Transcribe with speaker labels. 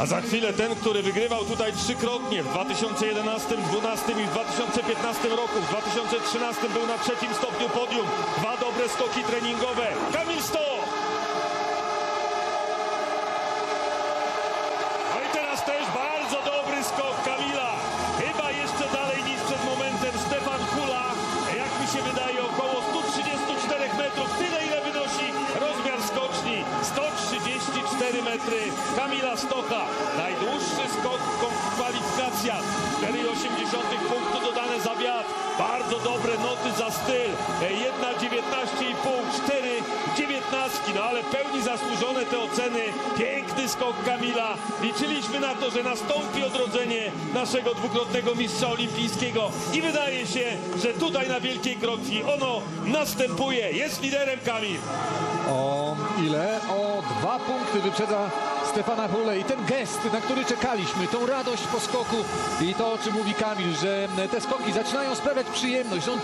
Speaker 1: A za chwilę ten, który wygrywał tutaj trzykrotnie w 2011, 2012 i w 2015 roku. W 2013 był na trzecim stopniu podium. Dwa dobre skoki treningowe. Kamil 134 metry Kamila Stocha. Najdłuższy skok w kwalifikacjach. 4,8 punktu dodane za wiatr. Bardzo dobre noty za styl. E, Jedna 19,5, 4 dziewiętnastki. No ale pełni zasłużone te oceny. Piękny skok Kamila. Liczyliśmy na to, że nastąpi odrodzenie naszego dwukrotnego mistrza olimpijskiego. I wydaje się, że tutaj na Wielkiej Krokwi ono następuje. Jest liderem Kamil.
Speaker 2: O dwa punkty wyprzedza Stefana Hule i ten gest, na który czekaliśmy, tą radość po skoku. I to, o czym mówi Kamil, że te skoki zaczynają sprawiać przyjemność,